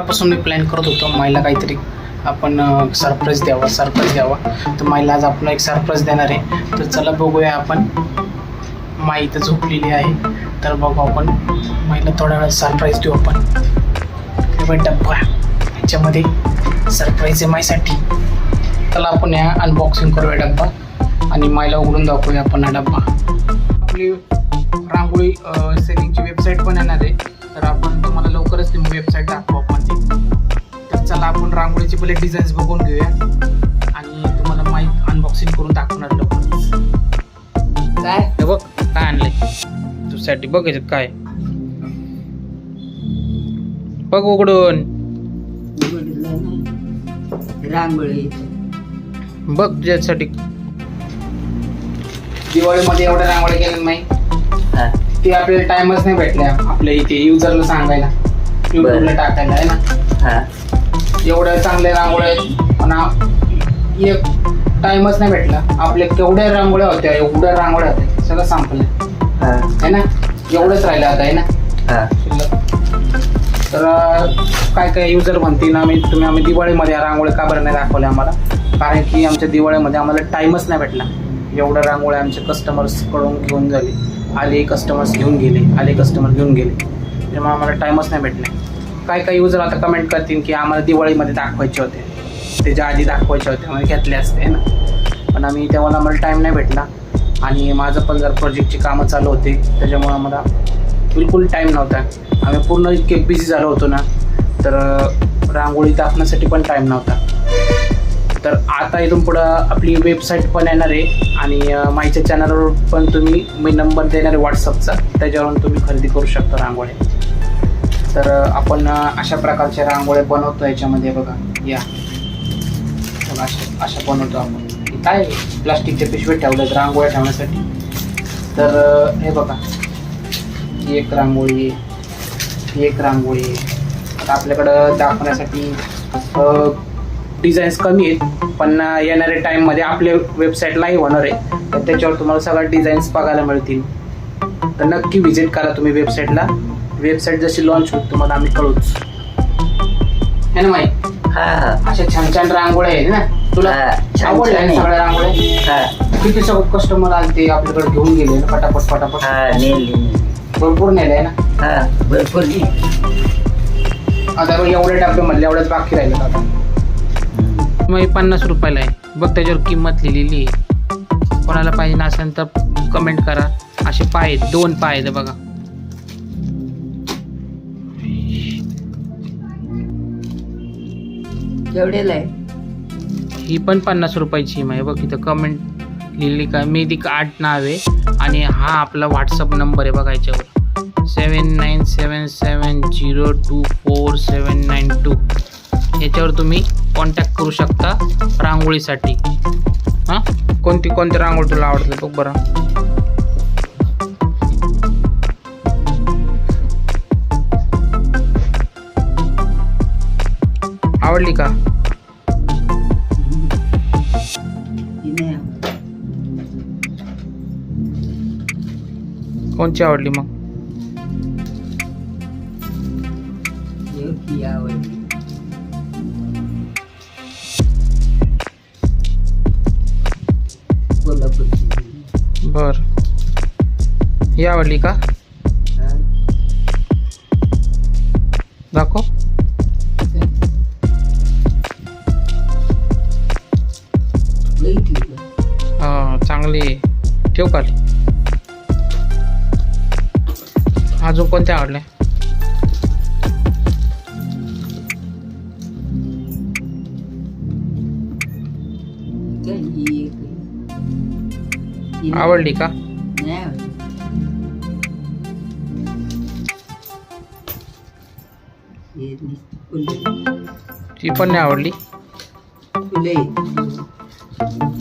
पासून मी प्लॅन करत होतो माईला काहीतरी आपण सरप्राईज द्यावा सरप्राईज द्यावा. तर माईला आज आपण एक सरप्राईज देणार आहे. तर चला बघूया आपण. माई इथं झोपलेली आहे. तर बघू आपण. माईला थोड्या वेळात सरप्राईज देऊ आपण. डब्बा ह्याच्यामध्ये सरप्राईज आहे माईसाठी. चला आपण या अनबॉक्सिंग करूया डब्बा. आणि माईला उघडून दाखवूया आपण हा डब्बा. आपली रांगोळी सेलिंगची वेबसाईट पण येणार आहे. तर आपण तुम्हाला लवकरच ती वेबसाईट दाखवू. चला आपण रांगोळीचे पहिले डिझाईन्स बघून घेऊया. आणि तुम्हाला माईक अनबॉक्सिंग करून दाखवणार लवकरच. काय? हे बघ काय आणलंय? तुझ्यासाठी बघ याच्यात काय. बघ उघडून. रांगोळी. बघ तुझ्यासाठी. दिवाळीमध्ये एवढ्या रांगोळ्या केल्या नाही. हा. ते आपल्याला टाइमच नाही भेटल्या. आपल्या इथे युजरला सांगायला. युट्यूबला टाकायला आहे ना? हा. एवढ्या चांगल्या रांगोळ्या आहेत. पण एक टाइमच नाही भेटला. आपल्या केवढ्या रांगोळ्या होत्या एवढ्या रांगोळ्या होत्या. सगळं संपलं. हा. आहे ना? एवढंच राहिलं आता आहे ना? तर काय काय युजर म्हणतील आम्ही तुम्ही आम्ही दिवाळीमध्ये या रांगोळ्या का बरं नाही दाखवल्या आम्हाला? कारण की आमच्या दिवाळीमध्ये आम्हाला टाईमच नाही भेटला. एवढ्या रांगोळ्या आमच्या कस्टमर्सकडून घेऊन झाली. आले कस्टमर्स घेऊन गेले आले कस्टमर घेऊन गेले. त्यामुळे आम्हाला टाईमच नाही भेटला. काय काय युजर आता कमेंट करतील की आम्हाला दिवाळीमध्ये दाखवायचे होते. त्याच्या आधी दाखवायचे होते आम्ही घेतले असते ना? पण आम्ही तेव्हा आम्हाला टाईम नाही भेटला. आणि माझं पण जर प्रोजेक्टची कामं चालू होते त्याच्यामुळं आम्हाला बिलकुल टाईम नव्हता. आम्ही पूर्ण इतके बिझी झालो होतो ना तर रांगोळी दाखवण्यासाठी पण टाईम नव्हता. तर आता इथून पुढं आपली वेबसाईट पण येणार आहे आणि अं, चॅनलवर पण तुम्ही मी नंबर देणार आहे व्हॉट्सअपचा त्याच्यावरून तुम्ही खरेदी करू शकता रांगोळी. तर आपण अशा प्रकारच्या रांगोळ्या बनवतो याच्यामध्ये बघा. या. अशा अशा बनवतो आपण. काय प्लास्टिकच्या पिशवीत ठेवल्यात रांगोळ्या ठेवण्यासाठी. तर हे बघा. एक रांगोळी एक रांगोळी आता आपल्याकडं दाखवण्यासाठी डिझाईन्स कमी आहेत पण येणाऱ्या टाईममध्ये आपल्या वेबसाईट लाईव्ह होणार आहे. तर त्याच्यावर तुम्हाला सगळ्या डिझाईन्स बघायला मिळतील. तर नक्की व्हिजिट करा तुम्ही वेबसाईटला. वेबसाईट जशी लॉन्च होईल तुम्हाला आम्ही कळूच है ना माई? हा. हा अशा छान छान रांगोळ्या आहेत ना? तुला हा, छान आवडल्या छान ना आहे. सगळ्या रांगोळ्या? हा. किती सगळं कस्टमर आले ते आपल्याकडे घेऊन गेले ना पटापट पटापट. हा नेली. भरपूर नेले ना? हा भरपूर नेली. आता एवढे डबे म्हणले एवढेच बाकी राहिले आता. मग पन्नास रुपयाला आहे. बघ त्याच्यावर किंमत लिहिलेली आहे. कोणाला पाहिजे नसेल तर कमेंट करा. असे पाय आहेत दोन पाय आहेत बघा. केवढ्याला आहे ही पण पन्नास रुपयाची आहे. बघ इथं कमेंट लिहिली का? ती आठ नाव आहे आणि हा आपला व्हॉट्सअप नंबर आहे बघा याच्यावर. Seven nine seven seven zero two four seven nine two याच्यावर तुम्ही कॉन्टॅक्ट करू शकता रांगोळीसाठी. हां? कोणती कोणती रांगोळी तुला आवडते बघ बरं. आवडली का. कोणची आवडली मग बर ही आवडली का. दाखव चांगली ठेव काल अजून कोणत्या आवडल्या? आवडली का? ती पण नाही आवडली. फुलं.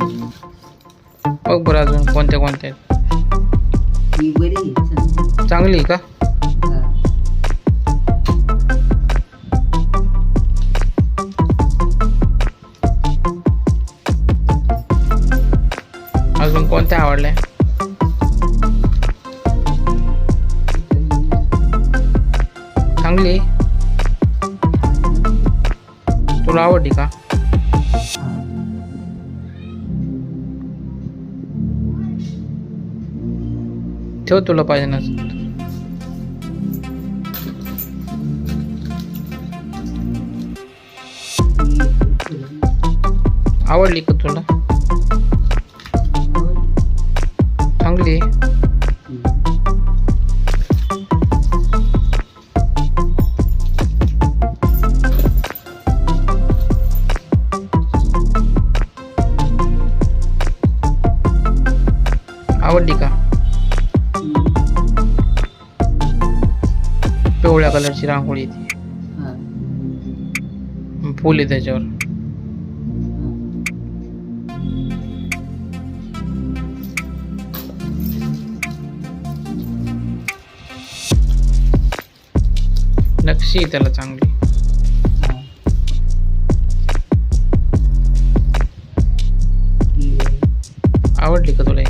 बरं अजून कोणत्या कोणत्या आहेत. ही बरी आहे, चांगली. चांगली आहे का हा. अजून कोणत्या आवडल्या चांगली आहे? तुला आवडली का ठेव तुला पाहिजे ना. आवडली का तुला? चांगली पिवळ्या कलरची रांगोळी आहे ती फुल आहे त्याच्यावर. नक्षी आहे त्याला चांगली. आवडली का तुला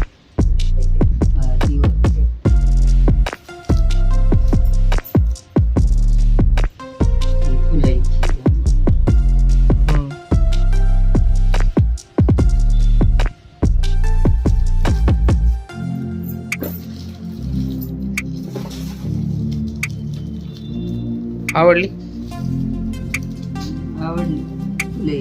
आवडली? आवडली.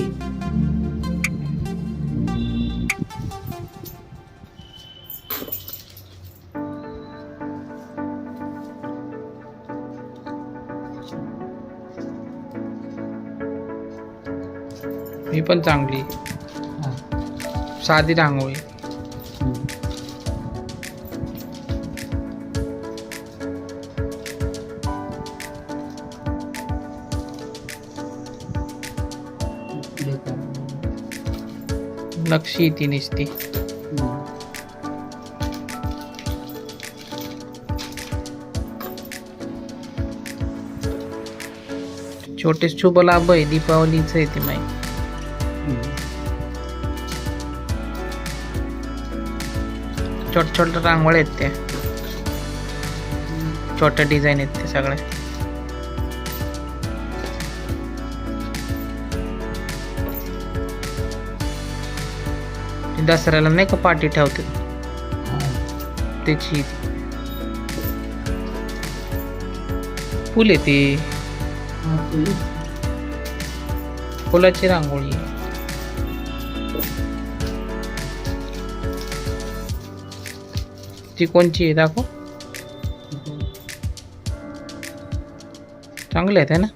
ही पण चांगली. साधी रांगोळी. नक्षी येते नुसती. छोटे शुभ लाभ आहे दीपावलीच आहे ते माहिती छोट छोट रांगोळ्या आहेत त्या. छोट्या डिझाईन आहेत ते सगळ्या. दसऱ्याला नाही का पाठी ठेवते? त्याची. फुल आहे ती. फुलाची रांगोळी. ती कोणची आहे दाखव. चांगले आहेत ना?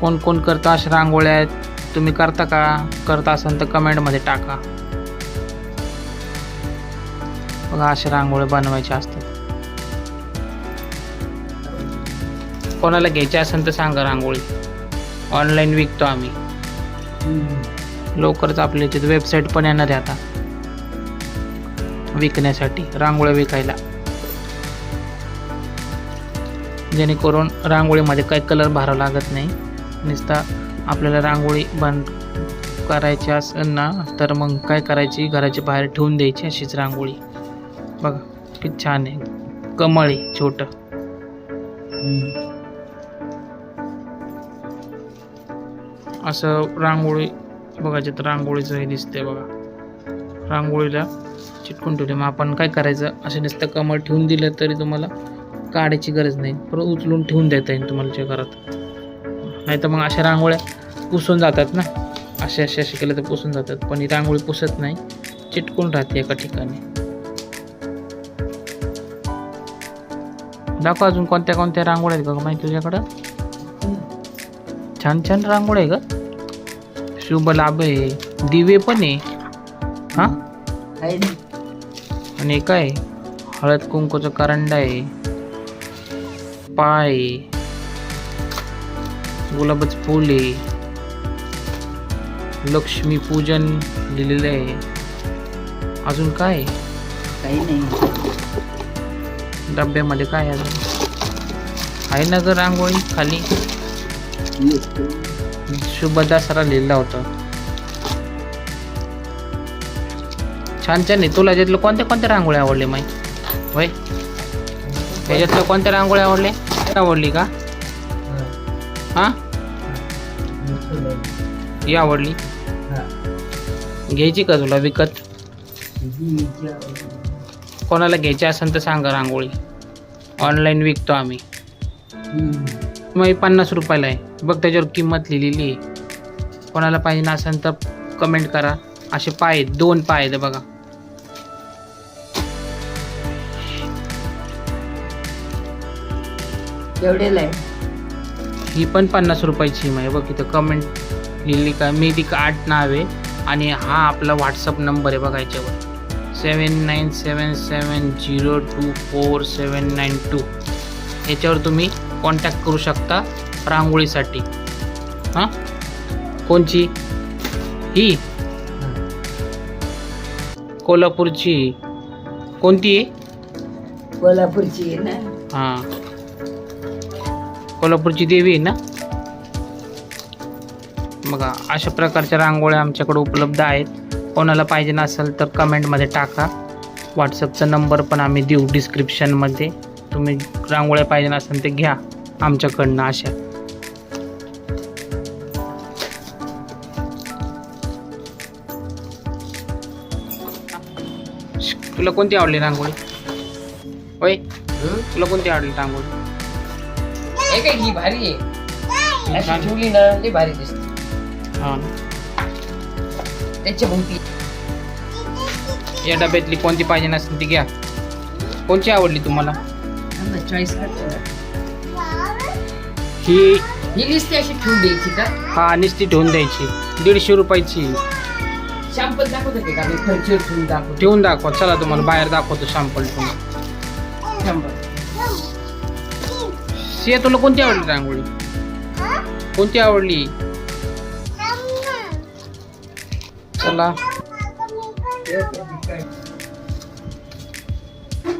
कोण कोण करता अशा रांगोळ्या आहेत? तुम्ही करता का? करता असाल तर कमेंटमध्ये टाका. बघा अशा रांगोळ्या बनवायच्या असतात. कोणाला घ्यायची असेल तर सांगा रांगोळी. ऑनलाईन विकतो आम्ही. लवकरच आपल्या इथे वेबसाईट पण येणार आहे आता. विकण्यासाठी रांगोळ्या विकायला. जेणेकरून रांगोळीमध्ये काही कलर भरावा लागत नाही. नुसता आपल्याला रांगोळी बंद करायची असेल ना तर मग काय करायची? घराच्या बाहेर ठेवून द्यायची अशीच रांगोळी. बघा किती छान आहे. कमळ आहे छोटं. असं रांगोळी बघा तर रांगोळीचं हे दिसते बघा. रांगोळीला चिटकून ठेवले. मग आपण काय करायचं? असं नुसतं कमळ ठेवून दिलं तरी तुम्हाला काढायची गरज नाही. परत उचलून ठेवून देता येईल तुम्हाला तुमच्या घरात. नाही तर मग अशा रांगोळ्या पुसून जातात ना. असे असे असे केलं तर पुसून जातात. पण ही रांगोळी पुसत नाही. चिटकून राहते एका ठिकाणी. दाखव अजून कोणत्या कोणत्या रांगोळ्या आहेत का माहिती तुझ्याकडं? छान छान रांगोळ्या आहे का शुभ लाभ. आहे दिवे पण आहे. हा? आणि काय हळद कुंकूचा करंडा आहे. पाय आहे. गुलाबाचं फूल आहे लक्ष्मी पूजन लिहिलेलं आहे. अजून काय? काही नाही. डब्यामध्ये काय आहे अजून? आहे ना ग रांगोळी खाली? शुभ दसरा लिहिला होता. छान छान आहे. तुला त्यातलं कोणत्या कोणत्या रांगोळ्या आवडले माई होय? त्याच्यातलं कोणत्या रांगोळ्या आवडले आवडली का? हा? ही आवडली? घ्यायची का तुला विकत? कोणाला घ्यायची असेल तर सांगा रांगोळी. ऑनलाईन विकतो आम्ही. मग पन्नास रुपयाला आहे. बघ त्याच्यावर किंमत लिहिलेली आहे. कोणाला पाहिजे असेल तर कमेंट करा. असे पाय आहेत, दोन पाय आहेत बघा. एवढेला आहे. ही पण पन्नास रुपयाची आहे. बघ इथं कमेंट लिहिली का? मी ती आठ नाव आहे. आणि हा आपला व्हॉट्सअप नंबर आहे बघा याच्यावर. Seven nine seven seven zero two four seven nine two याच्यावर तुम्ही कॉन्टॅक्ट करू शकता रांगोळीसाठी. हां? कोणची? ही. कोल्हापूरची. कोणती? आहे कोल्हापूरची आहे ना. हां. कोल्हापूरची देवी आहे ना? बघा अशा प्रकारच्या रांगोळ्या आमच्याकडे उपलब्ध आहेत. कोणाला पाहिजे नसेल तर कमेंटमध्ये टाका. व्हॉट्सअपचा नंबर पण आम्ही देऊ डिस्क्रिप्शनमध्ये. तुम्ही रांगोळ्या पाहिजे असेल ते घ्या आमच्याकडनं अशा. तुला कोणती आवडली रांगोळी? होय? तुला कोणती आवडली रांगोळी? ही भारी आहे अशी. ठेवली ना लई भारी दिसते हा ना. त्याच्या भोवती या डब्यातली कोणती पाहिजे नसेल ती घ्या कोणची आवडली तुम्हाला चॉईस ही ही लिस्ट अशी ठेवून द्यायची का हा निस्ती ठेवून द्यायची दीडशे रुपयाची शॅम्पल दाखवत होते का मी ठेवून दाखवतो ठेवून दाखवा चला तुम्हाला बाहेर दाखवतो शॅम्पल ठेवून शंभर सिया तुला कोणती आवडली रांगोळी कोणती आवडली? चला.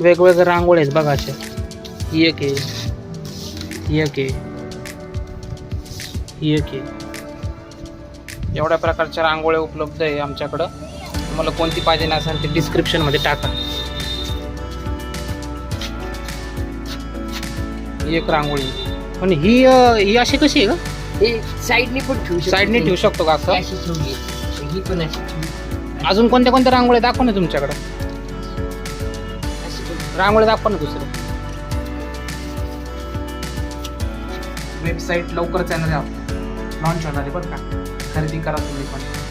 वेगवेगळ्या रांगोळी आहेत बघा अशा. ही एक आहे. ही एक आहे. ही एक आहे. एवढ्या प्रकारच्या रांगोळ्या उपलब्ध आहे आमच्याकडं. तुम्हाला कोणती पाहिजे असेल ते डिस्क्रिप्शनमध्ये टाका. एक रांगोळी. पण ही अं, ही अशी कशी आहे का हे साईडने पण ठेवू शकतो साईडने ठेवू शकतो का असं? अशी ठेवली आहे. ही पण अशी ठेवली अजून कोणत्या कोणत्या रांगोळ्या दाखव ना तुमच्याकडे. अशी पण रांगोळी दाखव ना दुसरं. वेबसाईट लवकरच येणार आहे लॉन्च होणार आहे बरं का? खरेदी करा तुम्ही पण.